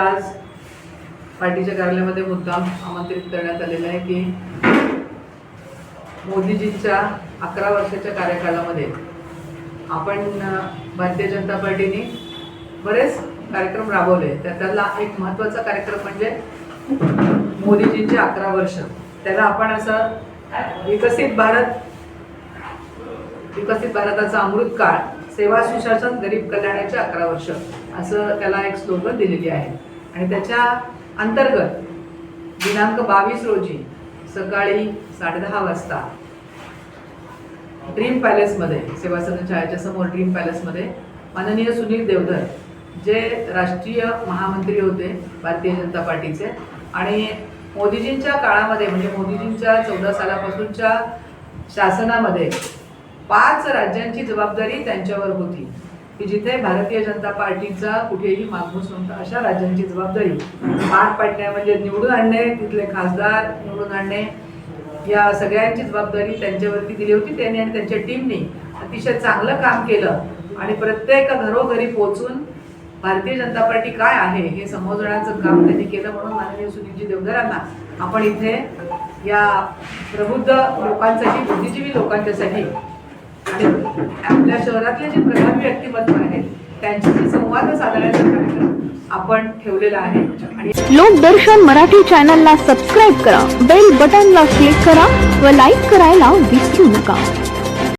आज पार्टीच्या कार्यालयामध्ये मुद्दाम आमंत्रित करण्यात आलेलं आहे की मोदीजींच्या अकरा वर्षाच्या कार्यकालामध्ये आपण भारतीय जनता पार्टीने बरेच कार्यक्रम राबवले. त्यातला एक महत्त्वाचा कार्यक्रम म्हणजे मोदीजींचे अकरा वर्ष. त्याला आपण असं विकसित भारत विकसित भारताचा अमृत काळ सेवा सुशासन गरीब कल्याणाचे अकरा वर्ष असं त्याला एक स्लोगन दिलेली आहे. आणि त्याच्या अंतर्गत दिनांक बावीस रोजी सकाळी साडेदहा वाजता ड्रीम पॅलेसमध्ये सेवा सदन शाळेच्या समोर ड्रीम पॅलेसमध्ये माननीय सुनील देवधर जे राष्ट्रीय महामंत्री होते भारतीय जनता पार्टीचे आणि मोदीजींच्या काळामध्ये म्हणजे मोदीजींच्या चौदा सालापासूनच्या शासनामध्ये पाच राज्यांची जबाबदारी त्यांच्यावर होती. की जिथे भारतीय जनता पार्टीचा कुठेही मागमूस नव्हता अशा राज्यांची जबाबदारी पार पाडण्या म्हणजे निवडून आणणे तिथले खासदार निवडून आणणे या सगळ्यांची जबाबदारी त्यांच्यावरती दिली होती. त्यांनी आणि त्यांच्या टीमनी अतिशय चांगलं काम केलं आणि प्रत्येक घरोघरी पोहोचून भारतीय जनता पार्टी काय आहे हे समजण्याचं काम त्यांनी केलं म्हणून माननीय सुनीलजी देवधरांना आपण इथे या प्रबुद्ध लोकांसाठी बुद्धिजीवी लोकांच्यासाठी आणि आपल्या शहरातले जे प्रभावी व्यक्तिमत्व आहेत त्यांच्याशी संवाद साधण्याचा कार्यक्रम आपण ठेवलेला आहे. आणि लोकदर्शन मराठी चॅनलला सबस्क्राईब करा बेल बटनला क्लिक करा व लाईक करायला विसरू नका.